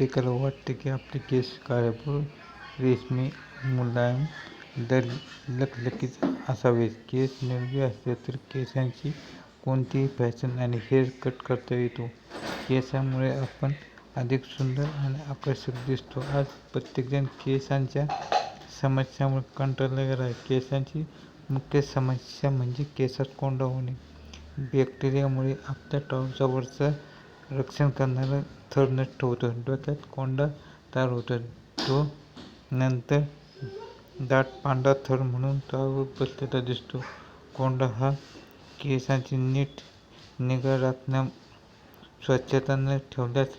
प्रत्येकाला वाटते की आपले केस काळेभोर रेशमी मुलायम दर लखलखीत असावेत. केस निरोगी असले तर केसांची कोणतीही फॅशन आणि हेअर कट करता येतो. केसामुळे आपण अधिक सुंदर आणि आकर्षक दिसतो. आज प्रत्येकजण केसांच्या समस्यामुळे कंटाळला गेला आहे. केसांची मुख्य समस्या म्हणजे केसात कोंडा होणे. बॅक्टेरियामुळे आपल्या त्वचावरचा रक्षण करणारा थर नष्ट होतो. डोक्यात कोंडा तयार होतो. तो नंतर दाट पांढरा थर म्हणून त्यावर बसलेला दिसतो. कोंडा हा केसांची नीट निगा राखण्या स्वच्छता न ठेवल्यास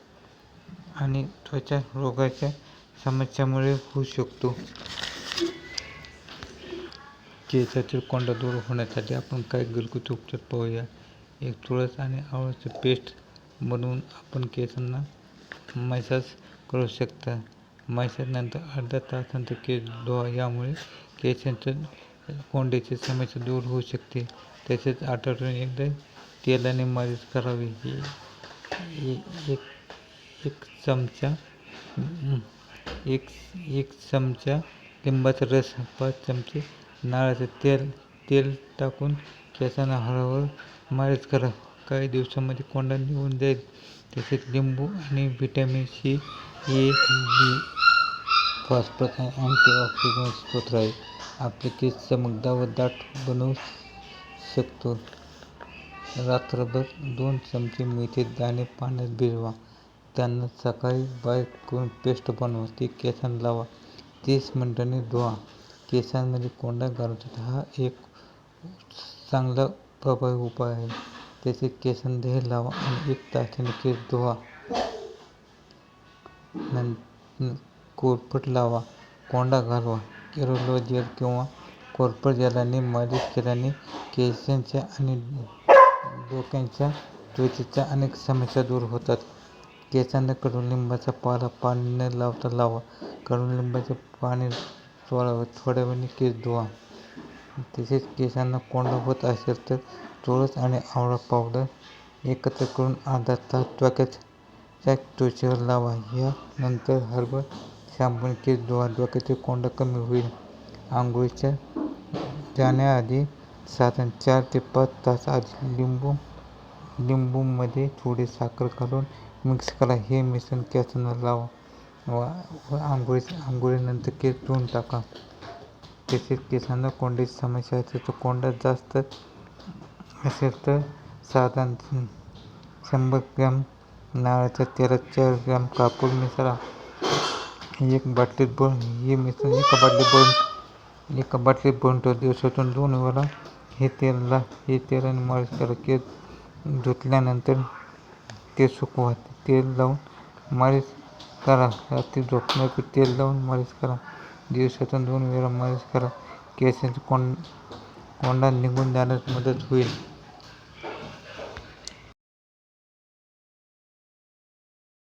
आणि त्वचा रोगाच्या समस्यामुळे होऊ शकतो. केसातील कोंडा दूर होण्यासाठी आपण काय घरगुती उपचार पाहूया? एक तुळस आणि आवळ्याचं पेस्ट बनवून आपण केसांना मसाज करू शकता. मसाजनंतर अर्धा तासानंतर केस धुवा. यामुळे केसांच्या कोंड्याची समस्या दूर होऊ शकते. तसेच आठवड्यातून एकदा तेलाने मालिश करावी. एक एक चमचा एक एक चमचा लिंबाचा रस पाच चमचे नारळाचे तेल तेल टाकून केसांना हळूहळू मालिश करा. काही दिवसांमध्ये कोंडा निघून जाईल. तसेच लिंबू आणि व्हिटॅमिन सी हे फॉस्फरस आणि अँटीऑक्सिडंट स्रोत आहे. आपले केस चमकदार व दाट बनवू शकतो. रात्रभर दोन चमचे मेथी दाणे पाण्यात भिजवा. त्यांना सकाळी बारीक करून पेस्ट बनवा. ती केसांना लावा. तीस मिनिटांनी धुवा. केसांमध्ये कोंडा घालवतात हा एक चांगला प्रभावी उपाय आहे. त्याचे केसांना लावा आणि एक तासाने केस धुवा. नं कोरफड लावा कोंडा घालवा केरोलो जेल किंवा कोरफड जेलाने मालिश केल्याने केसांच्या आणि डोक्यांच्या त्वचेच्या अनेक समस्या दूर होतात. केसांना कडुलिंबाचा पाला पाणी न लावता लावा. कडुलिंबाचे पाणी चोळावे थोड्या वेळाने केस धुवा. तसेच केसांना कोंडा होत असेल तर तुळस आणि आवळा पावडर एकत्र करून अर्धा तास डोक्याच्या त्वचेवर लावा. यानंतर हर्बल शॅम्पूने केस धुवा डोक्यातील कोंडा कमी होईल. आंघोळीच्या जाण्याआधी साधारण चार ते पाच तास आधी लिंबू लिंबूमध्ये थोडी साखर घालून मिक्स करा. हे मिश्रण केसांना लावा व आंघोळी आंघोळीनंतर केस धुवून टाका. तसेच केसांना कोंड्याची समस्या असते तर कोंडा जास्त असेल तर साधारण शंभर ग्रॅम नारळाच्या तेलात चार ग्रॅम कापूर मिसळा. एक बाटलीत भरून हे मिसळून एका बाटलीत भरून एका बाटलीत भरून ठेव दिवसातून दोन वेळा हे तेल हे तेलाने मालिश करा की धुतल्यानंतर ते सुकवा. तेल लावून मालिश करा. रात्री झोपण्यापूर्वी तेल लावून मालिश करा. दिवसातून दोन वेळा मालिश करा. केसांचा कोंड कोंडा निघून जाण्यास मदत होईल.